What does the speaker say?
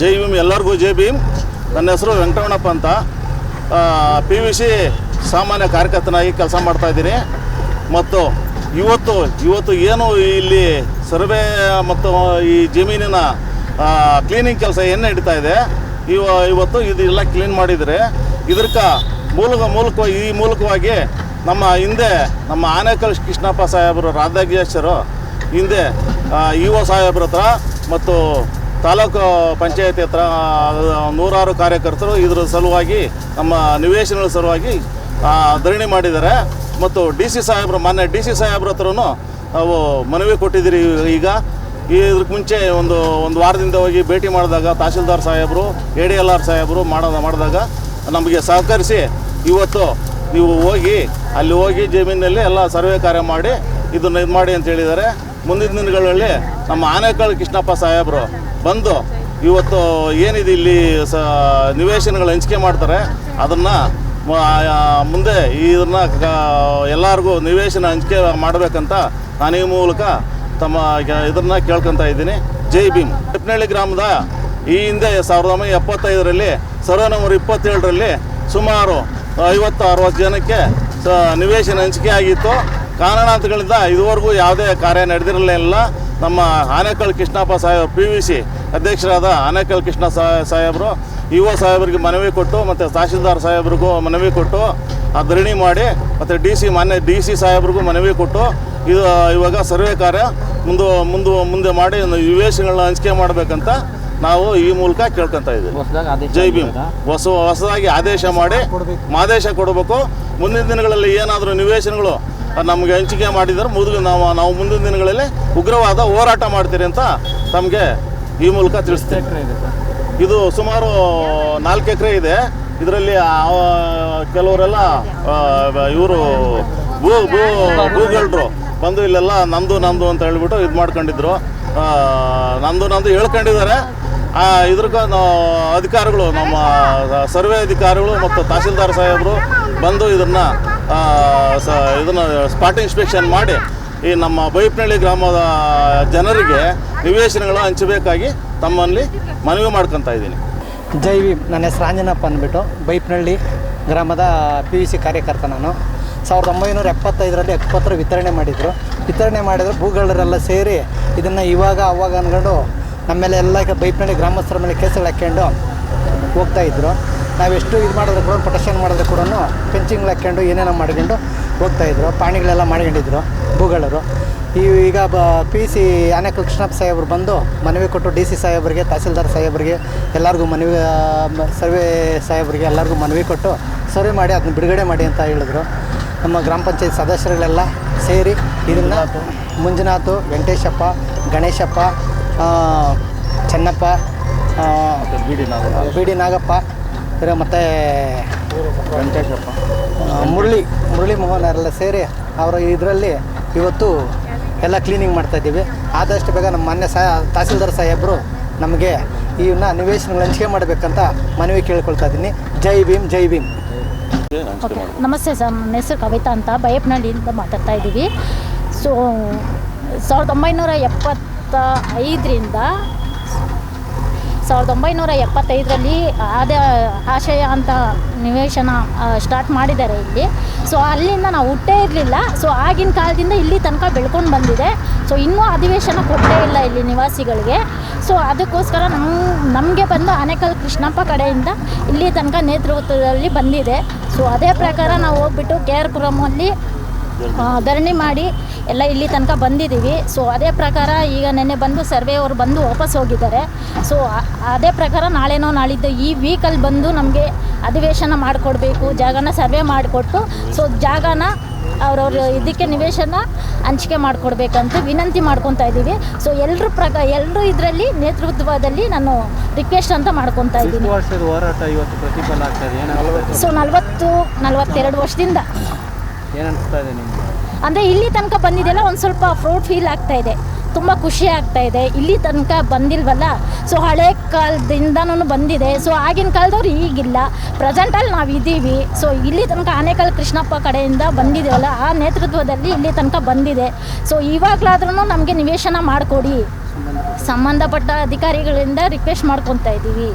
ಜೈ ಭೀಮ್, ಎಲ್ಲರಿಗೂ ಜೈ ಭೀಮ್. ನನ್ನ ಹೆಸರು ವೆಂಕಟರಮಣಪ್ಪ ಅಂತ. ಪಿ ವಿ ಸಿ ಸಾಮಾನ್ಯ ಕಾರ್ಯಕರ್ತನಾಗಿ ಕೆಲಸ ಮಾಡ್ತಾಯಿದ್ದೀನಿ ಮತ್ತು ಇವತ್ತು ಇವತ್ತು ಏನು ಇಲ್ಲಿ ಸರ್ವೆ ಮತ್ತು ಈ ಜಮೀನಿನ ಕ್ಲೀನಿಂಗ್ ಕೆಲಸ ಏನು ನಡೀತಾ ಇದೆ? ಇವ, ಇವತ್ತು ಇದೆಲ್ಲ ಕ್ಲೀನ್ ಮಾಡಿದರೆ ಇದಕ್ಕೆ ಮೂಲಕ ಮೂಲಕವಾಗಿ ಈ ಮೂಲಕವಾಗಿ ನಮ್ಮ ಹಿಂದೆ ನಮ್ಮ ಆನೇಕಲ್ ಕೃಷ್ಣಪ್ಪ ಸಾಹೇಬರು ರಾಧಾಗ್ಯೇಶ್ವರು ಹಿಂದೆ ಇ ಒ ಸಾಹೇಬ್ರ ಹತ್ರ ಮತ್ತು ತಾಲೂಕು ಪಂಚಾಯತಿ ಹತ್ರ ನೂರಾರು ಕಾರ್ಯಕರ್ತರು ಇದರ ಸಲುವಾಗಿ, ನಮ್ಮ ನಿವೇಶನಗಳ ಸಲುವಾಗಿ ಧರಣಿ ಮಾಡಿದ್ದಾರೆ. ಮತ್ತು ಡಿ ಸಿ ಸಾಹೇಬ್ರು, ಮಾನ್ಯ ಡಿ ಸಿ ಸಾಹೇಬ್ರ ಹತ್ರನು ನಾವು ಮನವಿ ಕೊಟ್ಟಿದ್ದೀರಿ ಈಗ. ಇದಕ್ಕೆ ಮುಂಚೆ ಒಂದು ಒಂದು ವಾರದಿಂದ ಹೋಗಿ ಭೇಟಿ ಮಾಡಿದಾಗ ತಹಸೀಲ್ದಾರ್ ಸಾಹೇಬರು, ಎ ಡಿ ಎಲ್ ಆರ್ ಸಾಹೇಬರು ಮಾಡೋದು ಮಾಡಿದಾಗ ನಮಗೆ ಸಹಕರಿಸಿ ಇವತ್ತು ನೀವು ಹೋಗಿ, ಅಲ್ಲಿ ಹೋಗಿ ಜಮೀನಲ್ಲಿ ಎಲ್ಲ ಸರ್ವೆ ಕಾರ್ಯ ಮಾಡಿ ಇದನ್ನು ಇದು ಮಾಡಿ ಅಂತ ಹೇಳಿದ್ದಾರೆ. ಮುಂದಿನ ದಿನಗಳಲ್ಲಿ ನಮ್ಮ ಆನೇಕಲ್ ಕೃಷ್ಣಪ್ಪ ಸಾಹೇಬರು ಬಂದು ಇವತ್ತು ಏನಿದೆ ಇಲ್ಲಿ ಸ ನಿವೇಶನಗಳು ಹಂಚಿಕೆ ಮಾಡ್ತಾರೆ, ಅದನ್ನು ಮುಂದೆ ಇದನ್ನ ಎಲ್ಲರಿಗೂ ನಿವೇಶನ ಹಂಚಿಕೆ ಮಾಡಬೇಕಂತ ನಾನು ಈ ಮೂಲಕ ತಮ್ಮ ಇದನ್ನ ಕೇಳ್ಕೊತಾ ಇದ್ದೀನಿ. ಜೈ ಭೀಮ್. ಹೆಪ್ನಹಳ್ಳಿ ಗ್ರಾಮದ ಈ ಹಿಂದೆ ಸಾವಿರದ ಒಂಬೈನೂರ ಎಪ್ಪತ್ತೈದರಲ್ಲಿ, ಸರ್ವೆ ನಂಬರ್ ಇಪ್ಪತ್ತೇಳರಲ್ಲಿ ಸುಮಾರು ಐವತ್ತು ಅರವತ್ತು ಜನಕ್ಕೆ ನಿವೇಶನ ಹಂಚಿಕೆ ಆಗಿತ್ತು. ಕಾರಣಾಂತರಗಳಿಂದ ಇದುವರೆಗೂ ಯಾವುದೇ ಕಾರ್ಯ ನಡೆದಿರಲಿಲ್ಲ ನಮ್ಮ ಆನೇಕಲ್ ಕೃಷ್ಣಪ್ಪ ಸಾಹೇಬ್ ಪಿ ವಿ ಸಿ ಅಧ್ಯಕ್ಷರಾದ ಆನೇಕಲ್ ಕೃಷ್ಣ ಸಾಹೇಬರು ಇ ಒ ಸಾಹೇಬರಿಗೆ ಮನವಿ ಕೊಟ್ಟು ಮತ್ತು ತಹಶೀಲ್ದಾರ್ ಸಾಹೇಬ್ರಿಗೂ ಮನವಿ ಕೊಟ್ಟು ಆ ಧರಣಿ ಮಾಡಿ ಮತ್ತು ಡಿ ಸಿ ಮಾನ್ಯ ಡಿ ಸಿ ಸಾಹೇಬ್ರಿಗೂ ಮನವಿ ಕೊಟ್ಟು ಇದು ಇವಾಗ ಸರ್ವೆ ಕಾರ್ಯ ಮುಂದೆ ಮುಂದೆ ಮುಂದೆ ಮಾಡಿ ನಿವೇಶನಗಳನ್ನ ಹಂಚಿಕೆ ಮಾಡಬೇಕಂತ ನಾವು ಈ ಮೂಲಕ ಕೇಳ್ಕೊತಾ ಇದ್ದೀವಿ. ಜೈ ಭೀಮ್. ಹೊಸ ಹೊಸದಾಗಿ ಆದೇಶ ಮಾಡಿ ಆದೇಶ ಕೊಡಬೇಕು. ಮುಂದಿನ ದಿನಗಳಲ್ಲಿ ಏನಾದರೂ ನಿವೇಶನಗಳು ನಮಗೆ ಹಂಚಿಕೆ ಮಾಡಿದರೆ ಮುದುಗ ನಾವು ನಾವು ಮುಂದಿನ ದಿನಗಳಲ್ಲಿ ಉಗ್ರವಾದ ಹೋರಾಟ ಮಾಡ್ತೀರಿ ಅಂತ ತಮಗೆ ಈ ಮೂಲಕ ತಿಳಿಸ್ತೇನೆ. ಎಕರೆ ಇದೆ ಸುಮಾರು ನಾಲ್ಕು ಎಕರೆ ಇದೆ. ಇದರಲ್ಲಿ ಕೆಲವರೆಲ್ಲ ಇವರು ಭೂ ಭೂ ಭೂಗಳರು ಬಂದು ಇಲ್ಲೆಲ್ಲ ನಂದು ನಂದು ಅಂತ ಹೇಳ್ಬಿಟ್ಟು ಇದು ಮಾಡ್ಕೊಂಡಿದ್ರು. ನಂದು ನಂದು ಹೇಳ್ಕೊಂಡಿದ್ದಾರೆ. ಆ, ಇದ್ರಕ್ಕ ಅಧಿಕಾರಿಗಳು ನಮ್ಮ ಸರ್ವೆ ಅಧಿಕಾರಿಗಳು ಮತ್ತು ತಹಸೀಲ್ದಾರ್ ಸಾಹೇಬರು ಬಂದು ಇದನ್ನು ಸ, ಇದನ್ನು ಸ್ಪಾಟ್ ಇನ್ಸ್ಪೆಕ್ಷನ್ ಮಾಡಿ ಈ ನಮ್ಮ ಬೈಪ್ನಳ್ಳಿ ಗ್ರಾಮದ ಜನರಿಗೆ ನಿವೇಶನಗಳು ಹಂಚಬೇಕಾಗಿ ತಮ್ಮಲ್ಲಿ ಮನವಿ ಮಾಡ್ಕೊತಾ ಇದ್ದೀನಿ. ಜೈ ವಿ ನನ್ನ ಹೆಸರು ಆಂಜನಪ್ಪ ಅಂದ್ಬಿಟ್ಟು ಬೈಪ್ನಳ್ಳಿ ಗ್ರಾಮದ ಪಿ ಯು ಸಿ ಕಾರ್ಯಕರ್ತ ನಾನು. ಸಾವಿರದ ಒಂಬೈನೂರ ಎಪ್ಪತ್ತೈದರಲ್ಲಿ ಎಪ್ಪತ್ತರ ವಿತರಣೆ ಮಾಡಿದರು. ವಿತರಣೆ ಮಾಡಿದ್ರು ಭೂಗಳರೆಲ್ಲ ಸೇರಿ ಇದನ್ನು ಇವಾಗ, ಅವಾಗ ಅಂದ್ಕೊಂಡು ನಮ್ಮೆಲ್ಲ ಎಲ್ಲ ಬೈಪ್ನಳ್ಳಿ ಗ್ರಾಮಸ್ಥರ ಮೇಲೆ ಕೇಸುಗಳು ಹಾಕ್ಕೊಂಡು ಹೋಗ್ತಾ ಇದ್ರು. ನಾವೆಷ್ಟು ಇದು ಮಾಡಿದ್ರೆ ಕೂಡ ಪ್ರೊಟೆಕ್ಷನ್ ಮಾಡಿದ್ರೆ ಕೂಡ ಫೆನ್ಸಿಂಗ್ ಹಾಕ್ಕೊಂಡು ಏನೇನೋ ಮಾಡ್ಕೊಂಡು ಹೋಗ್ತಾಯಿದ್ರು ಪ್ರಾಣಿಗಳೆಲ್ಲ ಮಾಡ್ಕೊಂಡಿದ್ರು ಭೂಗಳರು ಈಗ ಬ ಪಿ ಸಿ ಆನೇಕಲ್ ಕೃಷ್ಣಪ್ಪ ಸಾಹೇಬ್ರು ಬಂದು ಮನವಿ ಕೊಟ್ಟು ಡಿ ಸಿ ಸಾಹೇಬ್ರಿಗೆ ತಹಸೀಲ್ದಾರ್ ಸಾಹೇಬ್ರಿಗೆ ಎಲ್ಲರಿಗೂ ಮನವಿ ಸರ್ವೆ ಸಾಹೇಬ್ರಿಗೆ ಎಲ್ಲರಿಗೂ ಮನವಿ ಕೊಟ್ಟು ಸರ್ವೆ ಮಾಡಿ ಅದನ್ನ ಬಿಡುಗಡೆ ಮಾಡಿ ಅಂತ ಹೇಳಿದ್ರು. ನಮ್ಮ ಗ್ರಾಮ ಪಂಚಾಯತ್ ಸದಸ್ಯರುಗಳೆಲ್ಲ ಸೇರಿ ಇದನ್ನು ಮಂಜುನಾಥು ವೆಂಕಟೇಶಪ್ಪ ಗಣೇಶಪ್ಪ ಚೆನ್ನಪ್ಪ ಬಿ ಡಿ ನಾಗಪ್ಪ ಇರೋ ಮತ್ತು ವೆಂಕಟೇಶಪ್ಪ. ಮುರಳಿ ಮುರಳಿ ಮೋಹನ್ ಅವರೆಲ್ಲ ಸೇರಿ ಅವರ ಇದರಲ್ಲಿ ಇವತ್ತು ಎಲ್ಲ ಕ್ಲೀನಿಂಗ್ ಮಾಡ್ತಾ ಇದ್ದೀವಿ. ಆದಷ್ಟು ಬೇಗ ನಮ್ಮ ಮಾನ್ಯ ಸಹ ತಹಸೀಲ್ದಾರ್ ಸಾಹೇಬರು ನಮಗೆ ಇವನ್ನ ನಿವೇಶನಗಳು ಹಂಚಿಕೆ ಮಾಡಬೇಕಂತ ಮನವಿ ಕೇಳ್ಕೊಳ್ತಾ ಇದ್ದೀನಿ. ಜೈ ಭೀಮ್ ಜೈ ಭೀಮ್. ನಮಸ್ತೆ ಸರ್ ನನ್ನ ಹೆಸರು ಕವಿತಾ ಅಂತ ಬಯಪ್ನಹಳ್ಳಿಯಿಂದ ಮಾತಾಡ್ತಾ ಇದ್ದೀವಿ. ಸೊ ಸಾವಿರದ ಒಂಬೈನೂರ ಎಪ್ಪತ್ತ ಐದರಿಂದ ಸಾವಿರದ ಒಂಬೈನೂರ ಎಪ್ಪತ್ತೈದರಲ್ಲಿ ಆದ ಆಶಯ ಅಂತ ನಿವೇಶನ ಸ್ಟಾರ್ಟ್ ಮಾಡಿದ್ದಾರೆ ಇಲ್ಲಿ. ಸೊ ಅಲ್ಲಿಂದ ನಾವು ಹುಟ್ಟೇ ಇರಲಿಲ್ಲ. ಸೊ ಆಗಿನ ಕಾಲದಿಂದ ಇಲ್ಲಿ ತನಕ ಬೆಳ್ಕೊಂಡು ಬಂದಿದೆ. ಸೊ ಇನ್ನೂ ಅಧಿವೇಶನ ಕೊಟ್ಟೇ ಇಲ್ಲ ಇಲ್ಲಿ ನಿವಾಸಿಗಳಿಗೆ. ಸೊ ಅದಕ್ಕೋಸ್ಕರ ನಮ್ಮ ನಮಗೆ ಬಂದು ಆನೇಕಲ್ ಕೃಷ್ಣಪ್ಪ ಕಡೆಯಿಂದ ಇಲ್ಲಿ ತನಕ ನೇತೃತ್ವದಲ್ಲಿ ಬಂದಿದೆ. ಸೊ ಅದೇ ಪ್ರಕಾರ ನಾವು ಹೋಗ್ಬಿಟ್ಟು ಕೆ ಆರ್ ಪುರಮಲ್ಲಿ ಧರಣಿ ಮಾಡಿ ಎಲ್ಲ ಇಲ್ಲಿ ತನಕ ಬಂದಿದ್ದೀವಿ. ಸೊ ಅದೇ ಪ್ರಕಾರ ಈಗ ನೆನ್ನೆ ಬಂದು ಸರ್ವೆ ಅವರು ಬಂದು ವಾಪಸ್ ಹೋಗಿದ್ದಾರೆ. ಸೊ ಅದೇ ಪ್ರಕಾರ ನಾಳೆನೋ ನಾಳಿದ್ದು ಈ ವೀಕಲ್ಲಿ ಬಂದು ನಮಗೆ ಅಧಿವೇಶನ ಮಾಡಿಕೊಡ್ಬೇಕು ಜಾಗನ ಸರ್ವೆ ಮಾಡಿಕೊಟ್ಟು ಸೊ ಜಾಗನ ಅವ್ರವ್ರ ಇದಕ್ಕೆ ನಿವೇಶನ ಹಂಚಿಕೆ ಮಾಡಿಕೊಡ್ಬೇಕಂತ ವಿನಂತಿ ಮಾಡ್ಕೊತಾ ಇದ್ದೀವಿ. ಸೊ ಎಲ್ಲರೂ ಪ್ರಕ ಎಲ್ಲರೂ ಇದರಲ್ಲಿ ನೇತೃತ್ವದಲ್ಲಿ ನಾನು ರಿಕ್ವೆಸ್ಟ್ ಅಂತ ಮಾಡ್ಕೊತಾ ಇದ್ದೀನಿ. ಸೊ ನಲವತ್ತು ನಲವತ್ತೆರಡು ವರ್ಷದಿಂದ. ಏನು ಅನಿಸ್ತಾ ಇದೆ ನಿಮ್ಗೆ? ಅಂದರೆ ಇಲ್ಲಿ ತನಕ ಬಂದಿದೆಲ್ಲ ಒಂದು ಸ್ವಲ್ಪ ಪ್ರೌಡ್ ಫೀಲ್ ಆಗ್ತಾ ಇದೆ. ತುಂಬ ಖುಷಿ ಆಗ್ತಾ ಇದೆ. ಇಲ್ಲಿ ತನಕ ಬಂದಿಲ್ವಲ್ಲ? ಸೊ ಹಳೆ ಕಾಲದಿಂದನೂ ಬಂದಿದೆ. ಸೊ ಆಗಿನ ಕಾಲದವ್ರು ಈಗಿಲ್ಲ. ಪ್ರೆಸೆಂಟಲ್ಲಿ ನಾವು ಇದ್ದೀವಿ ಸೊ ಇಲ್ಲಿ ತನಕ ಆನೇಕಲ್ ಕೃಷ್ಣಪ್ಪ ಕಡೆಯಿಂದ ಬಂದಿದ್ದೀವಲ್ಲ ಆ ನೇತೃತ್ವದಲ್ಲಿ ಇಲ್ಲಿ ತನಕ ಬಂದಿದೆ. ಸೊ ಇವಾಗಲಾದ್ರೂ ನಮಗೆ ನಿವೇಶನ ಮಾಡಿಕೊಡಿ. ಸಂಬಂಧಪಟ್ಟ ಅಧಿಕಾರಿಗಳಿಂದ ರಿಕ್ವೆಸ್ಟ್ ಮಾಡ್ಕೊತಾ ಇದ್ದೀವಿ